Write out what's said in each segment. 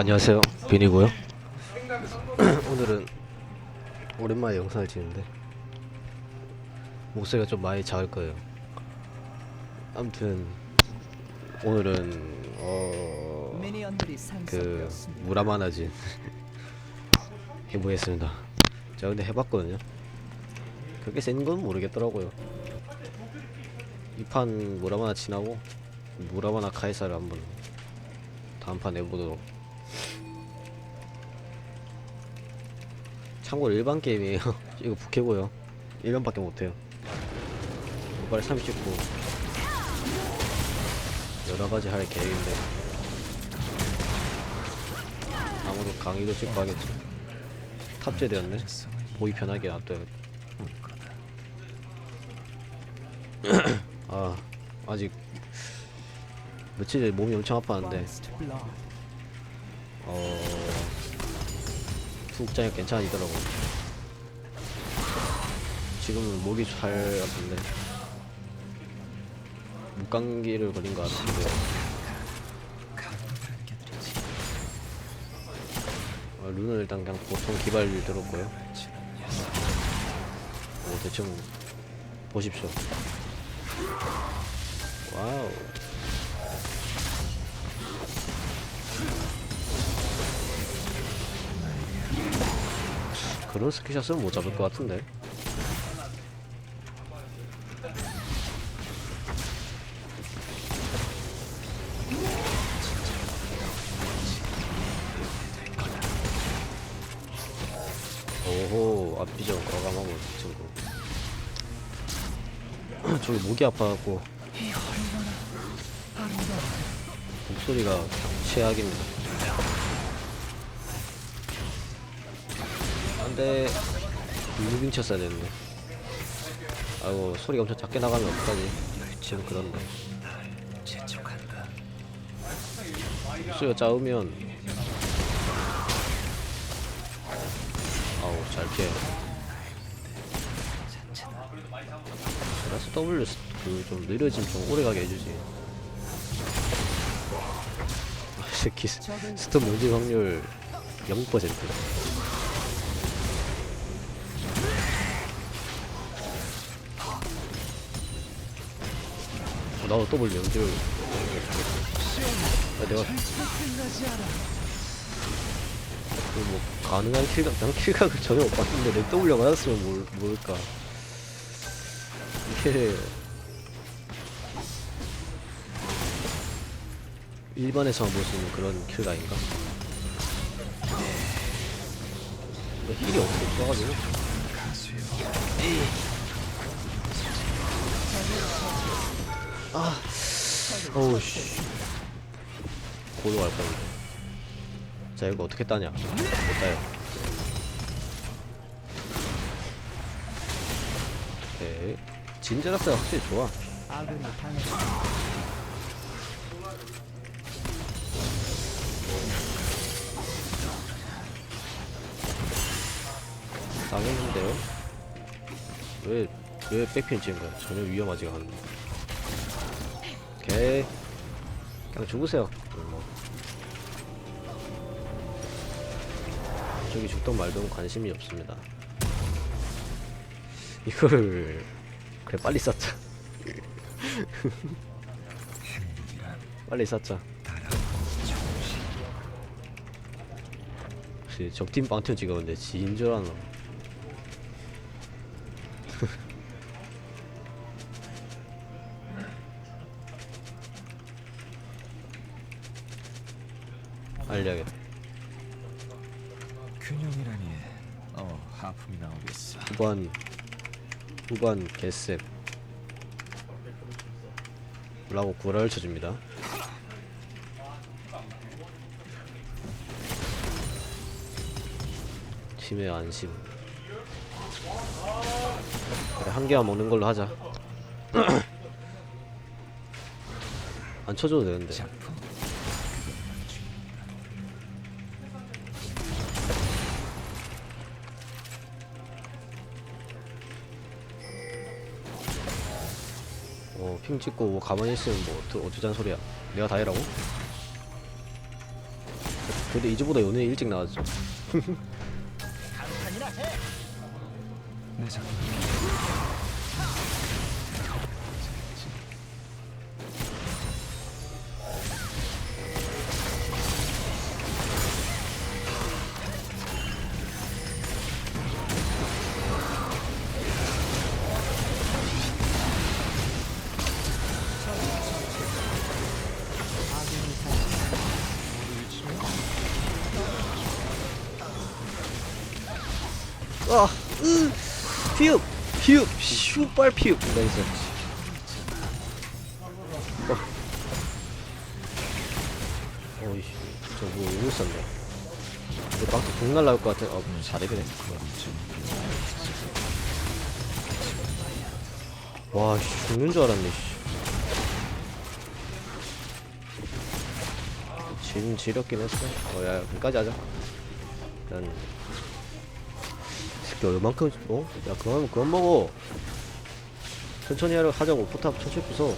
안녕하세요. 빈이고요. 오늘은 오랜만에 영상을 찍는데 목소리가 좀 많이 작을 거예요. 아무튼 오늘은 어... 그. 무라마나진 해보겠습니다. 제가 근데 해봤거든요. 그렇게 센 건 모르겠더라고요. 이 판 무라마나 지나고 무라마나 카이사를 한번 다음 판 해보도록 참고로 일반 게임이에요. 이거 부캐고요. 1년밖에 못해요. 모발 39 여러가지 할 계획인데. 아무도 강의도 찍고 하겠죠. 탑재되었네. 보기 편하게 놔둬야겠다 아 아직 며칠 전에 몸이 엄청 아팠는데. First 푹자니 괜찮아지더라고. 지금은 목이 잘 아픈데. 목감기를 걸린 것 같은데. 어, 룬은 일단 그냥 보통 기발 들었고요 오 대충 보십시오. 와우 그런 스키샷은 못 잡을 것 같은데. 오호 앞비전 과감하고 친구. 저기 목이 아파갖고. 목소리가 최악입니다 안돼 무빙 쳤어야 되는데. 아이고 소리가 엄청 작게 나가면 어떡하지? 지금 그런데. 목소리가 작으면. 아우 잘 피해 그래서 W 그좀 느려지면 좀 오래가게 해주지. 이 새끼 스- 스톱 문제 확률 0% 나도 더블 연결 아, 내가 그뭐 가능한 킬각 난 킬각을 전혀 못 봤는데 내 W 맞았으면 뭘, 뭘까. 이게 일반에서만 볼 수 있는 그런 킬각인가? 근데 힐이 없어? 없어가지고 아. 어우 씨. 고도 갈 뻔했네. 자 이거 어떻게 따냐? 못 따요. 오케이. 진제라스가 확실히 좋아. 당했습니다. 당했는데요? 왜, 왜 백핀 찍은 거야? 전혀 위험하지가 않네 오케이. 그냥 죽으세요. 뭐. 저기 죽던 말던 관심이 없습니다. 이걸 그래 빨리 쐈자. 빨리 쐈자. 혹시 적팀 빵튼 찍었는데 지인 줄 아나 알려야겠다. 균형이라니. 어 하품이 나오겠어. 후반 후반 개셉. 라고 구라를 쳐줍니다. 팀의 안심. 그래 한 개만 먹는 걸로 하자. 안 쳐줘도 되는데. 작품 핑 찍고 뭐 가만히 있으면 뭐 어쩌, 어쩌잔 소리야 내가 다 해라고? 근데 이즈보다 연애 일찍 나왔죠 으, 피읍, 피읍, 슈발 피읍. 나이스. 어. 어이씨, 저뭐 이거 썼네. 내 방도 공 날라올 것 같아. 어, 잘해 그래. 와, 씨, 죽는 줄 알았네. 씨. 진 지렸긴 했어. 어, 야, 끝까지 하자. 일 단 새끼 얼만큼 어? 야 그만 그만 먹어 천천히 하려 하자고 포탑 천천히 부숴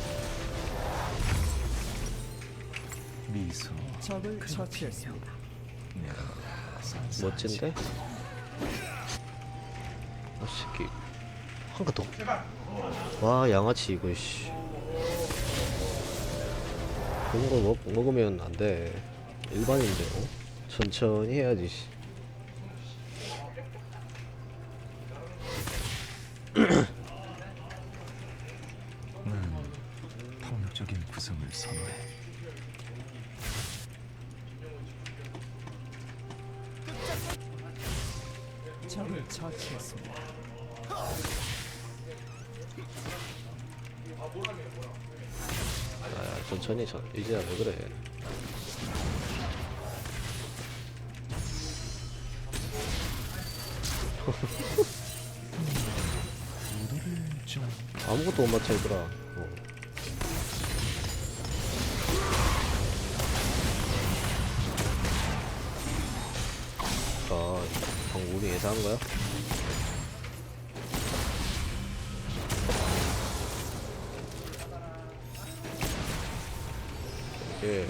미소 적을 처치했습니다. 멋진데? 아 새끼 한칸 더. 와 양아치 이거 씨. 그런 거 먹, 먹으면 안 돼. 일반인데 어? 천천히 해야지. 씨. 적을 처치했습니다. 아 천천히 천 이제야 왜 그래? 아무것도 못 맞춰 얘들아. 우리 예상한 거야? 예.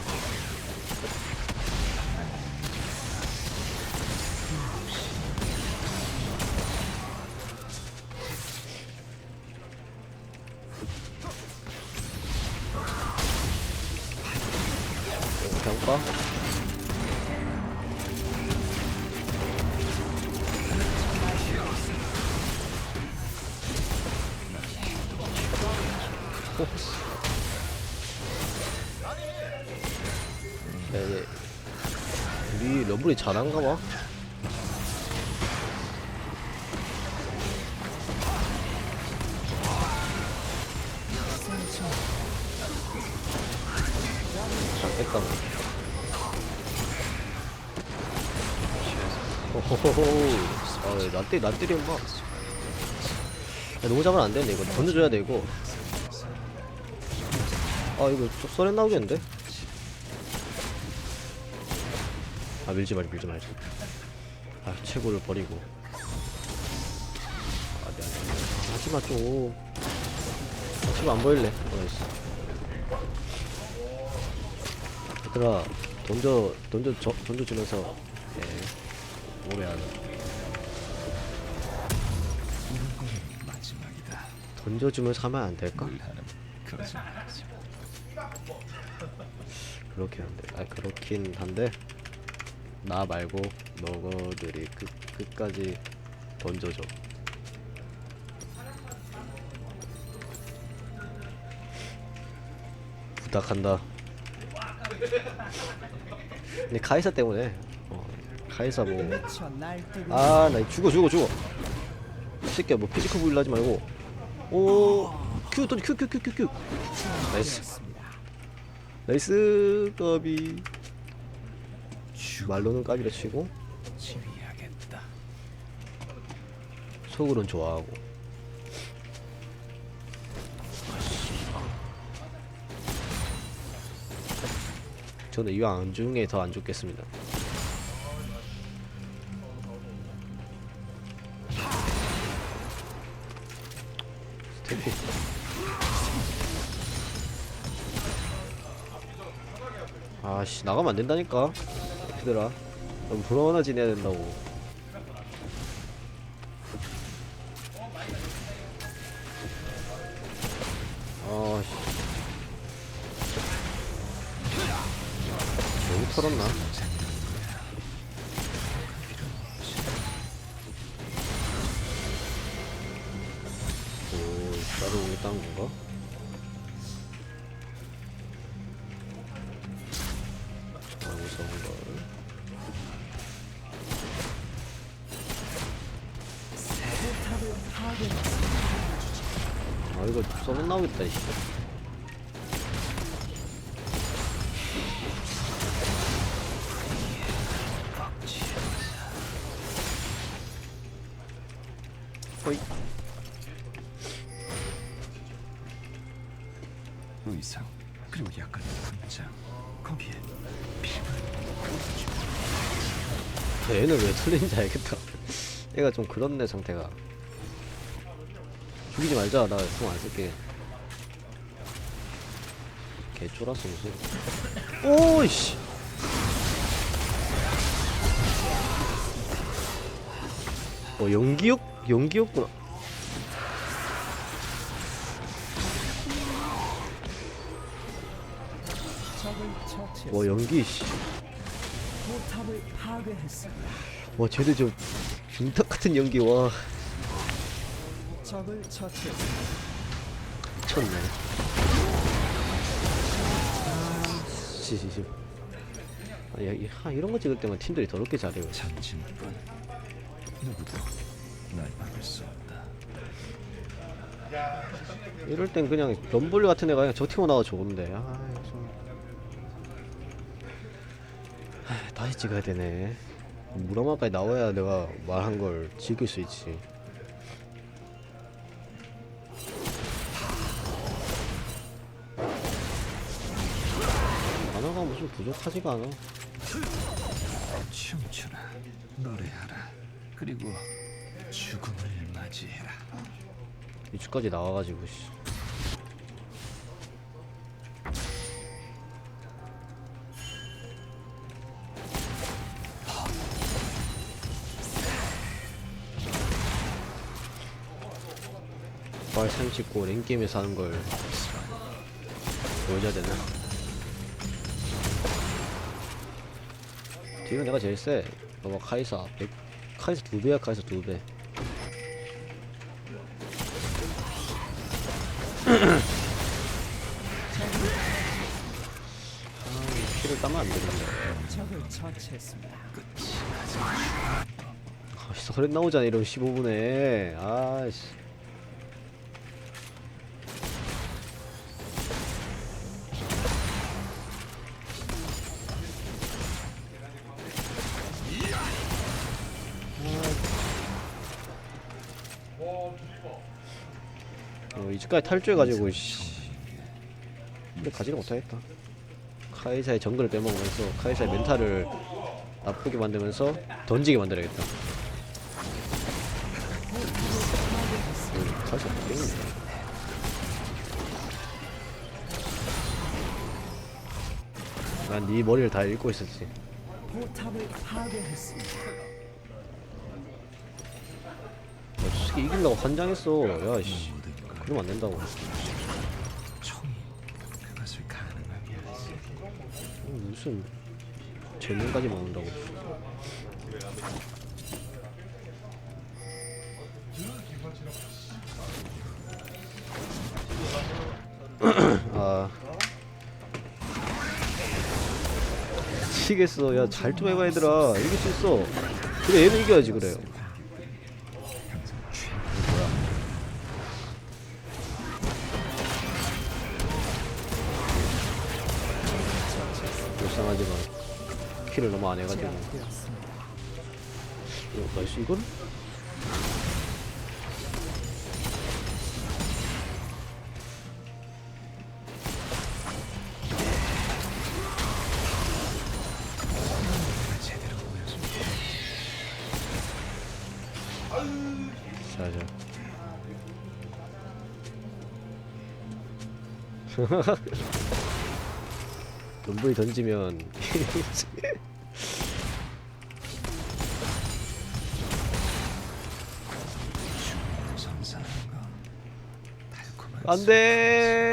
평가? 러블이 잘한가 봐. 잘했다. 호호호. 아, 왜, 나 때, 나 때려, 임마. 야, 너무 잡으면 안 되는데, 이거. 던져줘야 돼, 이거. 아, 이거 좀 썰에 나오겠는데? 아, 밀지 말지, 밀지 말지. 아, 최고를 버리고. 아, 미안. 하지마, 좀. 하지마, 안 보일래. 어, 나이스. 얘들아, 던져, 던져, 저, 던져주면서, 예, 오래 하자. 던져주면서 하면 안 될까? 그렇긴 한데, 아 그렇긴 한데 나 말고 너거들이 끝 끝까지 던져줘. 부탁한다. 근데 카이사 때문에 어, 카이사 뭐 미쳐 날뛰고 아, 나 죽어, 죽어, 죽어. 이 새끼야, 뭐 피지컬 부리려 하지 말고. 오, 큐, 또 큐, 큐, 큐, 큐, 큐. 나이스. 나이스, 까비. 말로는 까비라 치고, 지휘하겠다 속으론 좋아하고. 저는 이왕 안 중에 더 안 죽겠습니다. 아씨 나가면 안 된다니까. 얘들아 넌 불어나 지내야 된다고. 아씨. 너무 털었나? 아 이거 썩은 나오겠다 이씨. 호이. 의상 그리고 약간의 분장. 거기에 피부 저 얘는 왜 틀린지 알겠다. 얘가 좀 그렇네 상태가 죽이지 말자. 나 총 안 쓸게. 개 쫄았어 무슨 오이씨. 어 적을 처치했습니다. 와 연기 씨. 와 쟤들 저 빙탁 같은 연기 와 적을 처치했습니다. 미쳤네. 씨씨씨. 아, 야, 이- 하, 이런 거 찍을 때만 팀들이 더럽게 잘해요. 전진뿐. 누구도 날 막을 수 없다. 이럴 땐 그냥 럼블 같은 애가 그냥 적팀으로 나와 좋은데. 아 좀... 하, 다시 찍어야 되네. 무라마까지 나와야 내가 말한 걸 즐길 수 있지 부족하지가 않아 춤추라 노래하라 그리고 죽음을 맞이해라 이주까지 나와가지고 씨. 발참 찍고 랭게임에서 하는 걸 보여줘야 되나? 뒤는 내가 제일 세. 봐봐 카이사 100, 카이사 두 배야 카이사 두 배. 아, 피를 따면 안 되는데. 적을 처치했습니다. 아, 서렌 나오잖아 이런 15분에. 아씨. 어, 이제까지 탈주해가지고 씨. 근데 가지를 못하겠다. 카이사의 정글을 빼먹으면서 카이사의 멘탈을 나쁘게 만들면서 던지게 만들어야겠다. 음, 카이사 땡기네. 난네 머리를 다 읽고 있었지. 포탑을 파괴했습니다. 야, 솔직히 이기려고 환장했어. 야, 씨. 그러면 안 된다고. 하지 어, 무슨 재능까지 먹는다고. 아. 미치겠어. 야, 잘 좀 해봐, 얘들아. 이길 수 있어. 그래, 얘는 이겨야지, 그래요. 불쌍하지만 키를 너무 안 해가지고. 이거 나이스 이걸? 자자 눈부이 던지면. 안돼!